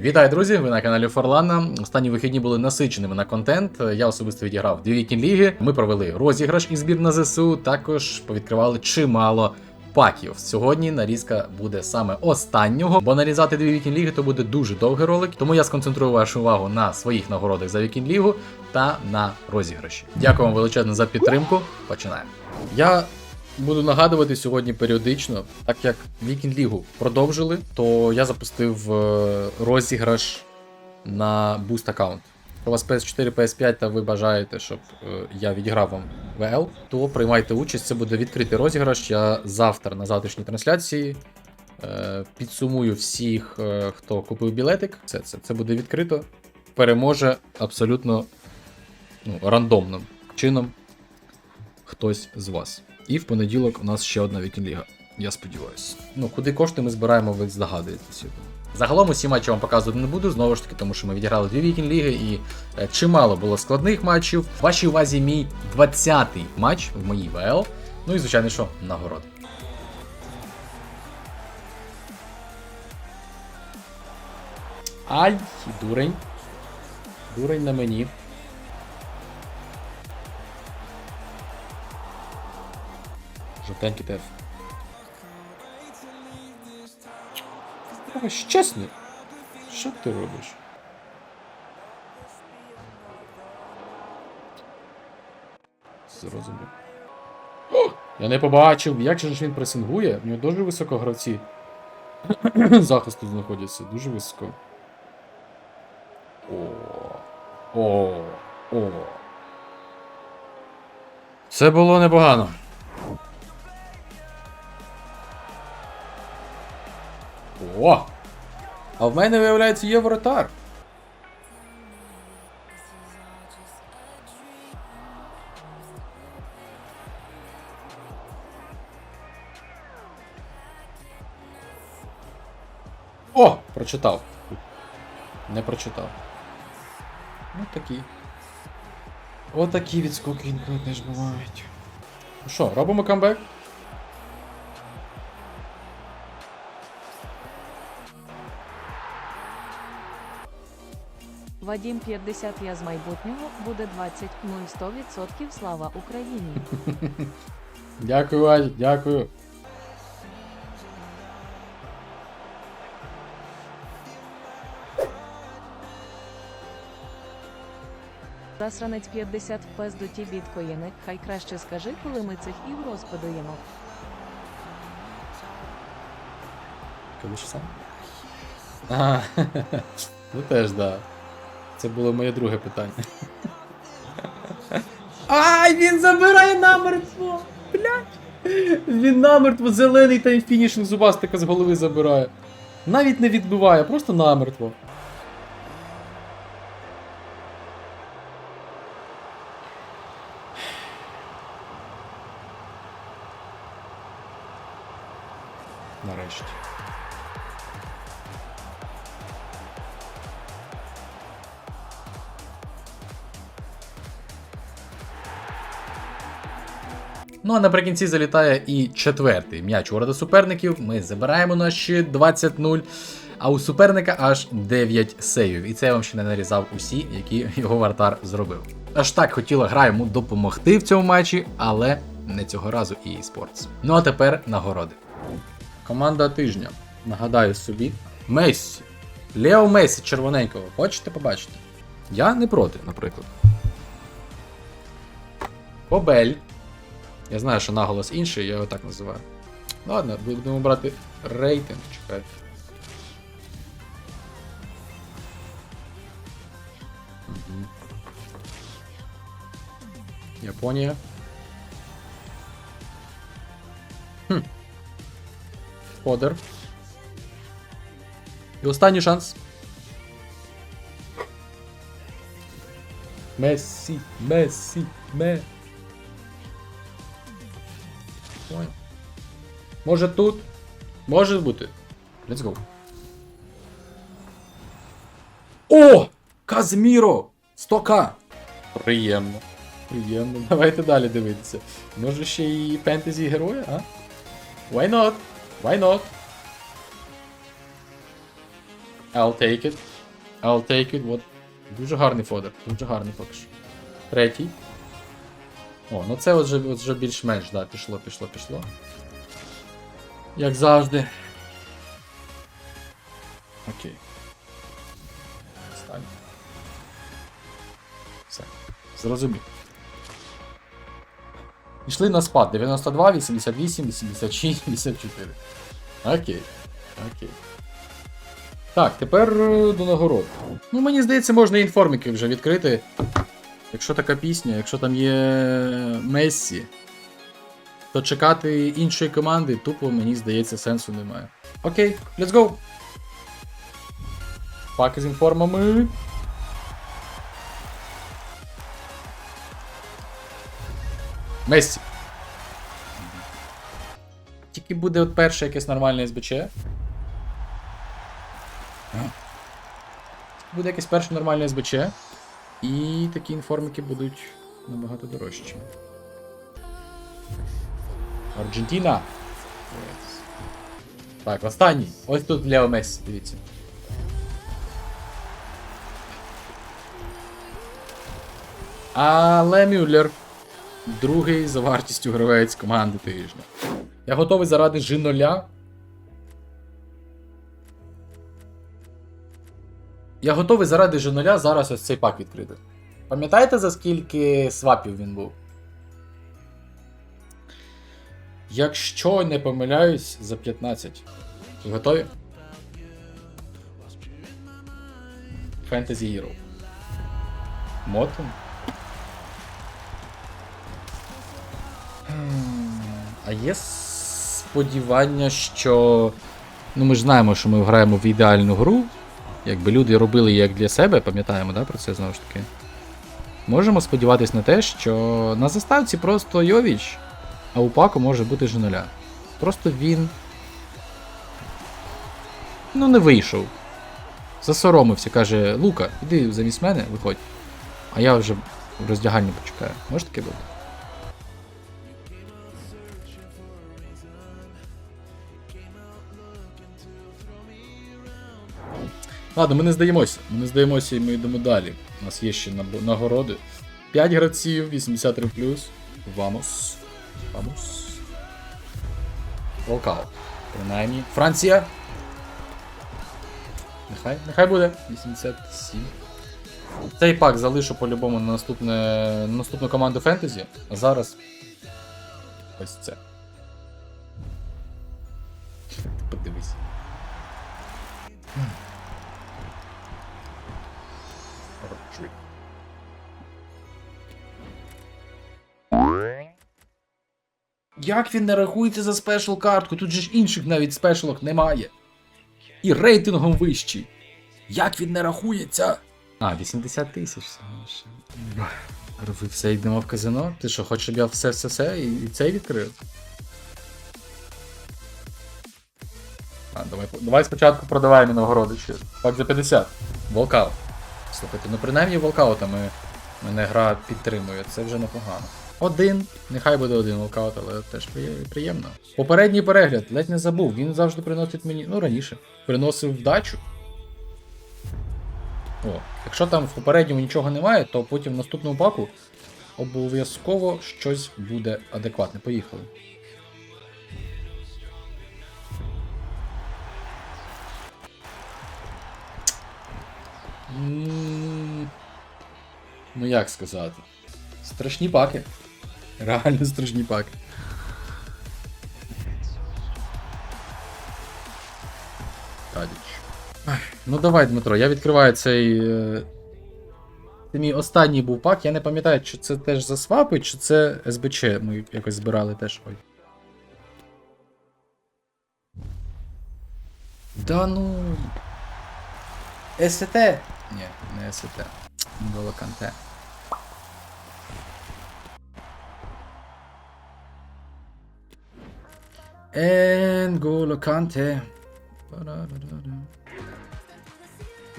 Вітаю, друзі! Ви на каналі Форлана. Останні вихідні були насиченими на контент. Я особисто відіграв дві вікінг ліги. Ми провели розіграш і збір на ЗСУ. Також повідкривали чимало паків. Сьогодні нарізка буде саме останнього, бо нарізати дві вікінг ліги то буде дуже довгий ролик. Тому я сконцентрую вашу увагу на своїх нагородах за вікінг лігу та на розіграші. Дякую вам величезно за підтримку. Починаємо. Я Буду нагадувати сьогодні періодично, так як Вікінг Лігу продовжили, то я запустив е, розіграш на Boost аккаунт. У вас PS4, PS5 та ви бажаєте, щоб е, я відіграв вам ВЛ, то приймайте участь. Це буде відкритий розіграш. Я завтра на завтрашній трансляції е, підсумую всіх, хто купив білетик. Все це, це буде відкрито. Переможе абсолютно ну, рандомним чином хтось з вас. І в понеділок у нас ще одна вікінг-ліга. Я сподіваюся. Ну, куди кошти ми збираємо, ви здогадуєтеся. Загалом усі матчі вам показувати не буду, знову ж таки, тому що ми відіграли дві вікінг-ліги і е, чимало було складних матчів. В вашій увазі мій 20-й матч в моїй ВЛ. Ну і звичайно, що нагород. Ай, дурень. Дурень на мені. Жовтенький теф. Трохи щасний. Що ти робиш? Зрозумів. Я не побачив, як же ж він пресингує. У нього дуже високо гравці. Захисту знаходяться, дуже високо. О. О. О. Це було непогано. О! А в мене, виявляється, є воротар. О! Прочитав. Не прочитав. Ну такі. Отакі відскоки інколи теж бувають. Ну що, робимо камбек? Вадім 50 я з майбутнього буде 20 0 100% слава Україні. Дякую, Вадь, дякую. Засранець 50 в пезду ті біткоїни. Хай краще скажи, коли ми цих ігр розпадаємо. Коли що сам? А, ну теж да. Це було моє друге питання. Ай, він забирає намертво! Блять! Він намертво зелений таймфінішинг зубастика з голови забирає. Навіть не відбиває, просто намертво. Ну а наприкінці залітає і четвертий м'яч у суперників. Ми забираємо наші 20-0. А у суперника аж 9 сейвів. І це я вам ще не нарізав усі, які його вартар зробив. Аж так хотіла гра йому допомогти в цьому матчі, але не цього разу і Sports. Ну а тепер нагороди. Команда тижня. Нагадаю собі. Мессі. Лео Месі червоненького. Хочете побачити? Я не проти, наприклад. Побель. Я знаю, що наголос інший, я його так називаю. Ладно, будемо брати рейтинг, чекайте. Японія. Хм. Фодер. І останній шанс. Мессі, Мессі, Ме. Понял. Може тут? Може бути. Let's go. О! Казміро! 100к! Приємно. Приємно. Давайте далі дивитися. Може ще і фентезі героя, а? Why not? Why not? I'll take it. I'll take it. От. Дуже гарний фодер. Дуже гарний поки що. Третій. О, ну це вже, вже більш-менш, да, пішло, пішло, пішло. Як завжди. Окей. Останній. Все. Зрозумів. Пішли на спад 92, 88, 86, 84. Окей. Окей. Так, тепер е, до нагород. Ну, мені здається, можна інформики вже відкрити. Якщо така пісня, якщо там є Мессі, то чекати іншої команди тупо, мені здається, сенсу немає. Окей, let's go! Паки з інформами. Мессі. Тільки буде от перше якесь нормальне СБЧ. Буде якесь перше нормальне СБЧ. І такі інформики будуть набагато дорожчі. Аргентина. Так, останній. Ось тут Лео Мессі, дивіться. Але Мюллер. Другий за вартістю гравець команди тижня. Я готовий заради G0. Я готовий заради G0 зараз ось цей пак відкрити. Пам'ятаєте, за скільки свапів він був? Якщо не помиляюсь, за 15. Ви готові? Fantasy Hero. Мотом? А є сподівання, що. Ну, ми ж знаємо, що ми граємо в ідеальну гру. Якби люди робили як для себе, пам'ятаємо, да, про це знову ж таки. Можемо сподіватися на те, що на заставці просто Йовіч, а у Паку може бути Женоля. Просто він. Ну, не вийшов. Засоромився, каже: Лука, іди замість мене, виходь. А я вже в роздягальні почекаю. Може таке бути? Ладно, ми не здаємося. Ми не здаємося і ми йдемо далі. У нас є ще нагороди. 5 гравців, 83. Вамос. Вамос. Волкаут. Принаймні. Франція. Нехай, нехай буде. 87. Цей пак залишу по-любому на наступне, на наступну команду фентезі. А зараз. Ось це. Як він не рахується за спешл картку? Тут же ж інших навіть спешалок немає. І рейтингом вищий. Як він не рахується? А, 80 тисяч. Ви все йдемо в казино? Ти що, хочеш, щоб я все-все-все і, і цей відкрив? А, давай, давай спочатку продавай мені нагороди ще. Пак за 50. Волкаут. Слухайте, ну принаймні волкаута ми, мене гра підтримує, це вже непогано. Один, нехай буде один волкаут, але теж приємно. Попередній перегляд, ледь не забув, він завжди приносить мені, ну раніше, приносив вдачу. О, якщо там в попередньому нічого немає, то потім в наступному паку обов'язково щось буде адекватне. Поїхали. Ну як сказати? Страшні паки. Реально страшні паки. Тадіч. Ну давай, Дмитро, я відкриваю цей. е, Це мій останній був пак. Я не пам'ятаю, чи це теж за свапи, чи це СБЧ ми якось збирали теж. Ой. Да ну. СТ? Ні, не СТ. Голо Енголо Канте.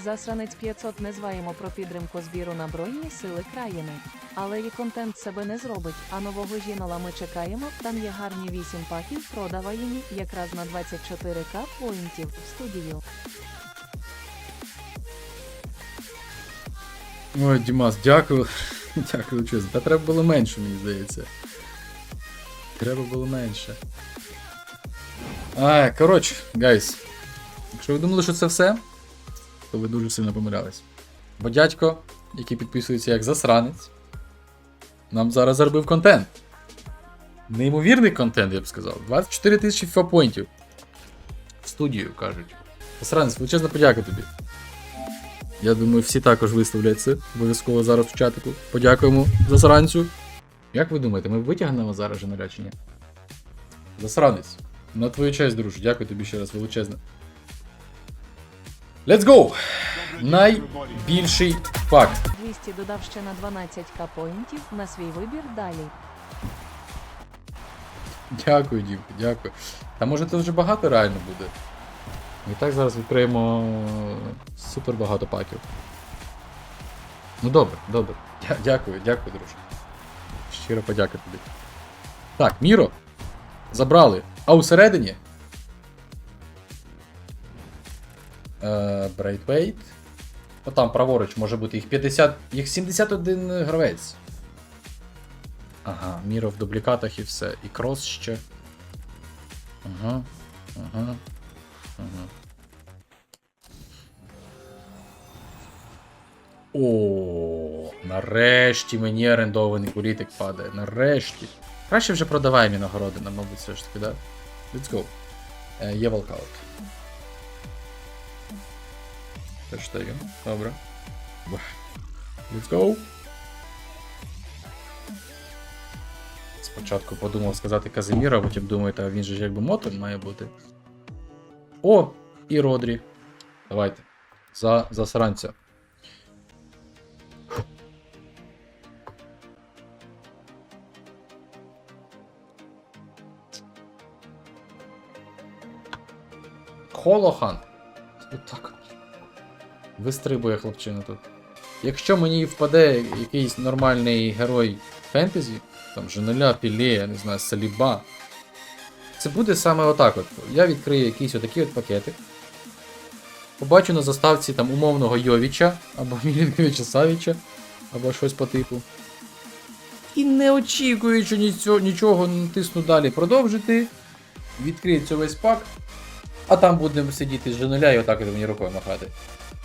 Засранець 500 не зваємо про підтримку збіру на Збройні сили країни. Але і контент себе не зробить. А нового жінола ми чекаємо. Там є гарні 8 паків, продаваємі якраз на 24к поінтів в студію. Ой, Дімас, дякую. Дякую, чесно. Та треба було менше, мені здається. Треба було менше. А, коротше, гайс. Якщо ви думали, що це все, то ви дуже сильно помилялись. Бо дядько, який підписується як засранець, нам зараз заробив контент. Неймовірний контент, я б сказав. 24 тисячі фапоінтів. В студію кажуть. Засранець, величезна подяка тобі. Я думаю, всі також виставлять це обов'язково зараз в чатику. Подякуємо засранцю. Як ви думаєте, ми витягнемо зараз чи ні? Засранець. На твою честь, друже. Дякую тобі ще раз величезне. Let's go! Найбільший пак. 200 додав ще на 12к поінтів на свій вибір далі. Дякую, дівки, дякую. Та може це вже багато реально буде. Ми і так зараз відкриємо супер багато паків. Ну добре, добре. Дя- Дякую, дякую, друже. Щиро подяка тобі. Так, Міро. Забрали. А усередині. Е, Брейтвейт. О, там праворуч може бути їх 50. Їх 71 гравець. Ага, Міро в дублікатах і все. І крос ще. Ага. Ага. Ага. О, нарешті мені орендований кулітик падає. Нарешті. Краще вже продавай мені нагороди, мабуть, все ж таки, да? Let's go. Е, є волкаут. Хештеги. Добре. Let's go. Спочатку подумав сказати Казиміра, а потім думаю, та він же ж якби мотом має бути. О! І Родрі. Давайте. За засранця. Холохан. Отак. Вистрибує хлопчина тут. Якщо мені впаде якийсь нормальний герой фентезі, там Женеля, Піле, я не знаю, Саліба. Це буде саме отак от. Я відкрию якийсь отакий от пакетик. Побачу на заставці там умовного Йовіча, або Мілінковича Савіча, або щось по типу. І не очікуючи нічого, нічого натисну далі продовжити. Відкрию цей весь пак, а там будемо сидіти з Женеля і отак от мені рукою махати.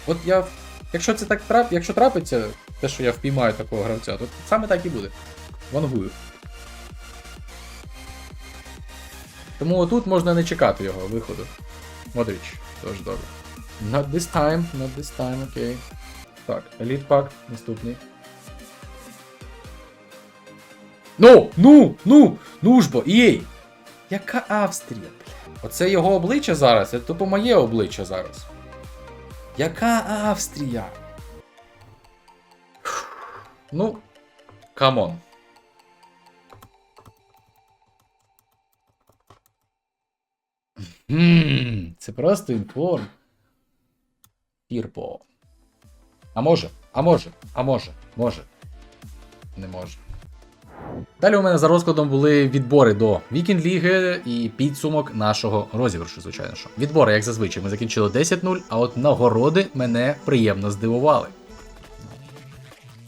От я. Якщо це так трап, якщо трапиться, те, що я впіймаю такого гравця, то саме так і буде. Вангую. Тому отут можна не чекати його виходу. Модріч, теж добре. Not this time, not this time, окей. Так, Elite Pack, наступний. Ну! Ну! Ну! Ну ж бо! Єй! Яка Австрія? Оце його обличчя зараз, це тупо моє обличчя зараз. Яка Австрія? Ну, камон. Це просто інформ. Пірпо. А може, а може, а може, може. Не може. Далі у мене за розкладом були відбори до Вікінг Ліги і підсумок нашого розіграшу, звичайно. що. Відбори, як зазвичай, ми закінчили 10-0, а от нагороди мене приємно здивували.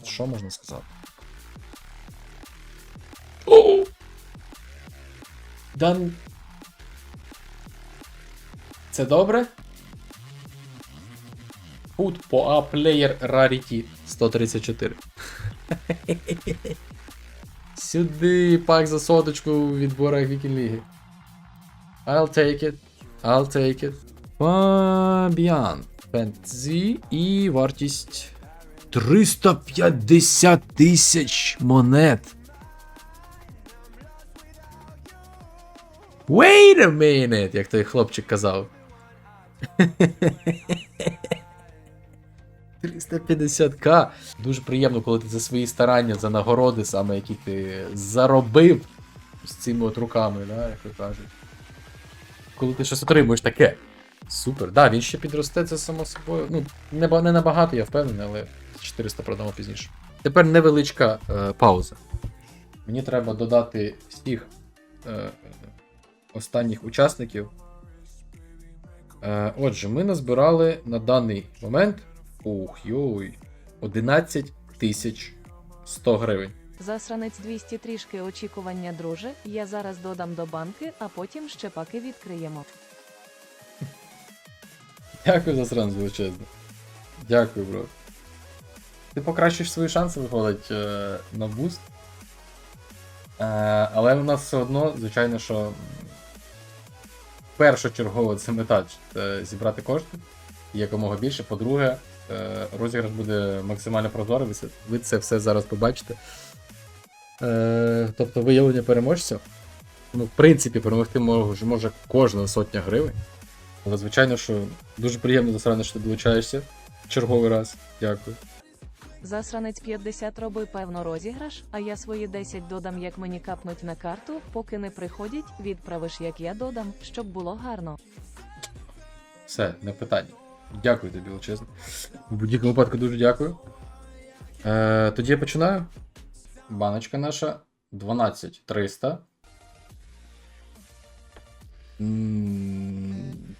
Що можна сказати? Дан. Це добре? Food по A Player Rarity 134. Сюди пак за соточку у відборах Вікінліги. I'll take it. I'll take it. Фабіан. Фентзі і вартість 350 тисяч монет. Wait a minute, як той хлопчик казав. 350к. Дуже приємно, коли ти за свої старання, за нагороди, саме які ти заробив з цими от руками, да, як то кажуть. Коли ти щось отримуєш таке. Супер. Да, він ще підросте, це само собою. Ну, не, не набагато, я впевнений, але 400 продамо пізніше. Тепер невеличка е, пауза. Мені треба додати всіх е, останніх учасників. Е, отже, ми назбирали на даний момент. Ух, йой. 11 тисяч 100 гривень. Засранець 200 трішки очікування, друже. Я зараз додам до банки, а потім ще паки відкриємо. Дякую за сранс величезно. Дякую, бро. Ти покращиш свої шанси виходить е, на буст. Е, але у нас все одно, звичайно, що першочергово це мета е, зібрати кошти якомога більше. По-друге, розіграш буде максимально прозорий, ви це, все зараз побачите. Е, тобто виявлення переможця. Ну, в принципі, перемогти може, може кожна сотня гривень. Але звичайно, що дуже приємно засрано, що ти долучаєшся в черговий раз. Дякую. Засранець 50 роби певно розіграш, а я свої 10 додам, як мені капнуть на карту, поки не приходять, відправиш, як я додам, щоб було гарно. Все, не питання. Дякую тобі, величезно. В будь-якому випадку дуже дякую. Е, тоді я починаю. Баночка наша 12300.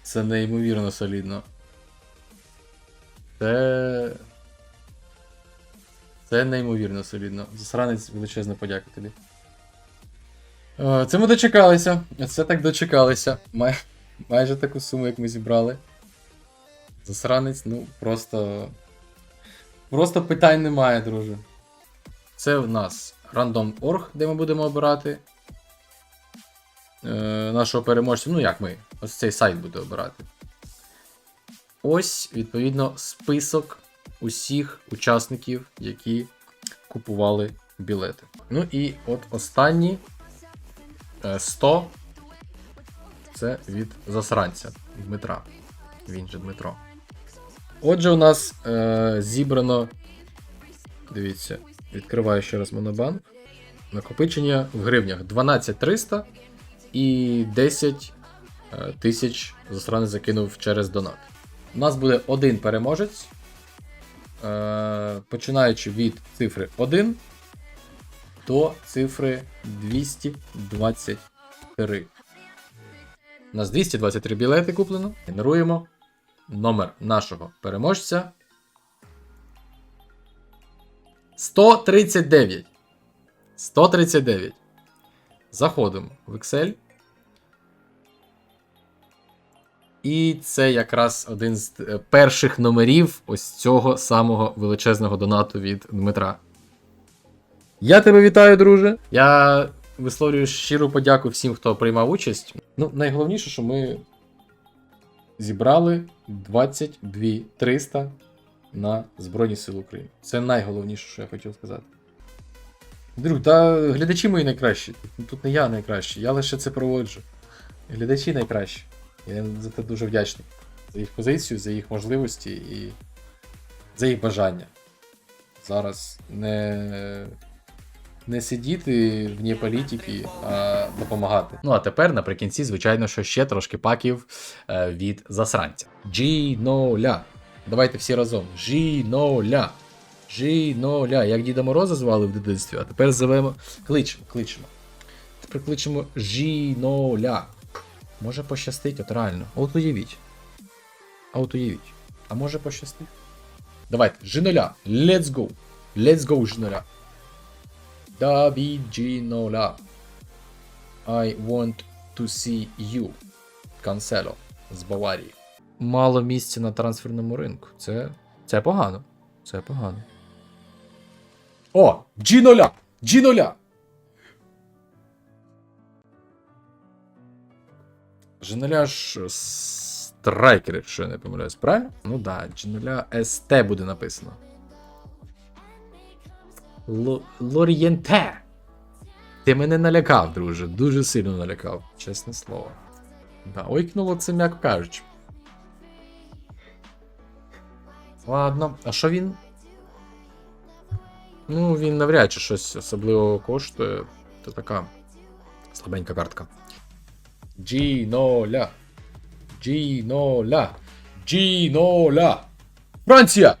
Це неймовірно солідно. Це. Це неймовірно солідно. Засранець величезна подяка тобі. Е, Це ми дочекалися. Це так дочекалися. Май... Майже таку суму, як ми зібрали. Засранець, ну, просто. Просто питань немає, друже. Це в нас random.org, де ми будемо обирати е, нашого переможця. Ну, як ми? Ось цей сайт буде обирати. Ось, відповідно, список усіх учасників, які купували білети. Ну і от останні е, 100 це від засранця Дмитра. Він же Дмитро. Отже, у нас е, зібрано. Дивіться, відкриваю ще раз монобанк. Накопичення в гривнях 12300 і 10 е, тисяч засранець закинув через донат. У нас буде один переможець. Е, починаючи від цифри 1 до цифри 223. У нас 223 білети куплено. Генеруємо номер нашого переможця. 139. 139. Заходимо в Excel. І це якраз один з е, перших номерів ось цього самого величезного донату від Дмитра. Я тебе вітаю, друже. Я висловлюю щиру подяку всім, хто приймав участь. Ну, найголовніше, що ми зібрали 22 300 на Збройні Сили України. Це найголовніше, що я хотів сказати. Друг, та глядачі мої найкращі. Тут- Тут не я найкращий, я лише це проводжу. Глядачі найкращі. Я за це дуже вдячний. За їх позицію, за їх можливості і за їх бажання. Зараз не, не сидіти вні політики, а допомагати. Ну а тепер наприкінці, звичайно, що ще трошки паків е, від засранця. G0. Давайте всі разом. G0. G0. Як Діда Мороза звали в дитинстві, а тепер зовемо. Кличемо, кличемо. Тепер кличемо G0. Може пощастить, от реально. От уявіть. А от уявіть. А може пощастить? Давайте, G0. Let's go. Let's go, G0. G0. I want to see you. Канцело з Баварії. Мало місця на трансферному ринку. Це. Це погано. Це погано. О! G0! G0! G0 ж страйкер, якщо я не помиляюсь, правильно? Ну да, G0 ST буде написано. Л- Лорієнте. Ти мене налякав, друже. Дуже сильно налякав, чесне слово. Да, ойкнуло це, м'яко кажучи. Ладно, а що він? Ну, він навряд чи щось особливого коштує. Це така слабенька картка. G0. G0. G0. Франція!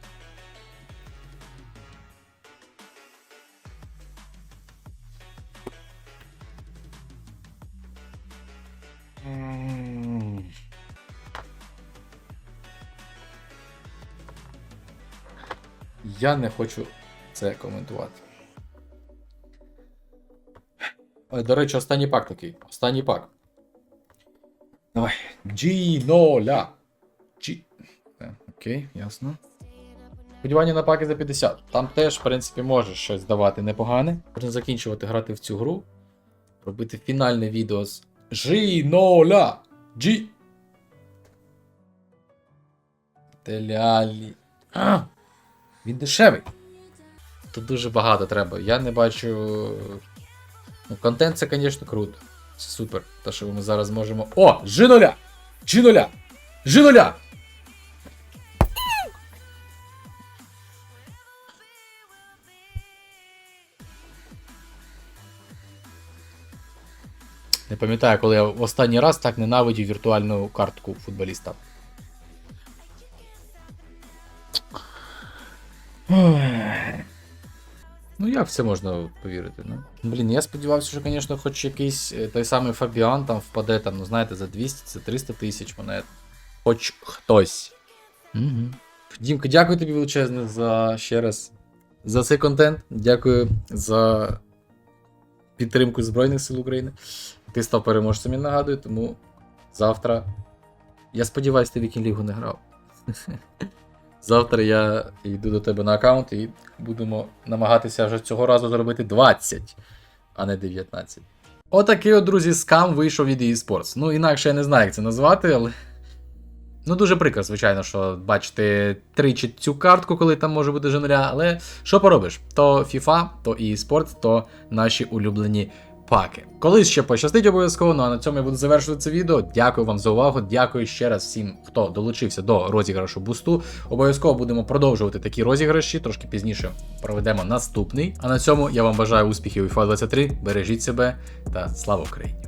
Я не хочу це коментувати. Ой, до речі, останній пак такий. Останній пак. Давай. G0. G. Е, Окей, ясно. Сподівання на паки за 50. Там теж, в принципі, можеш щось давати непогане. Можна закінчувати грати в цю гру. Робити фінальне відео з G0. G. Телялі. А! Він дешевий. Тут дуже багато треба. Я не бачу. Ну, контент це, звісно, круто. Це супер. Те, що ми зараз можемо. О! G0! G0! G0! Не пам'ятаю, коли я в останній раз так ненавидів віртуальну картку футболіста. Ну, як в це можна повірити? Ну? Блін, я сподівався, що, звісно, хоч якийсь е, той самий Фабіан там впаде, там, ну знаєте, за 200, за 300 тисяч монет. Хоч хтось. Угу. Дімка, дякую тобі величезне за ще раз за цей контент. Дякую за підтримку Збройних сил України. Ти став переможцем, я нагадую, тому завтра. Я сподіваюся, ти Вікінг Лігу не грав. Завтра я йду до тебе на аккаунт і будемо намагатися вже цього разу зробити 20, а не 19. Отакий от, друзі, скам вийшов від eSports. Ну, інакше я не знаю, як це назвати, але. Ну, дуже прикро, звичайно, що бачити тричі цю картку, коли там може бути женуля, але що поробиш? То FIFA, то eSports, то наші улюблені паки. Колись ще пощастить обов'язково. Ну а на цьому я буду завершувати це відео. Дякую вам за увагу. Дякую ще раз всім, хто долучився до розіграшу бусту. Обов'язково будемо продовжувати такі розіграші. Трошки пізніше проведемо наступний. А на цьому я вам бажаю успіхів у FIFA 23. Бережіть себе та слава Україні!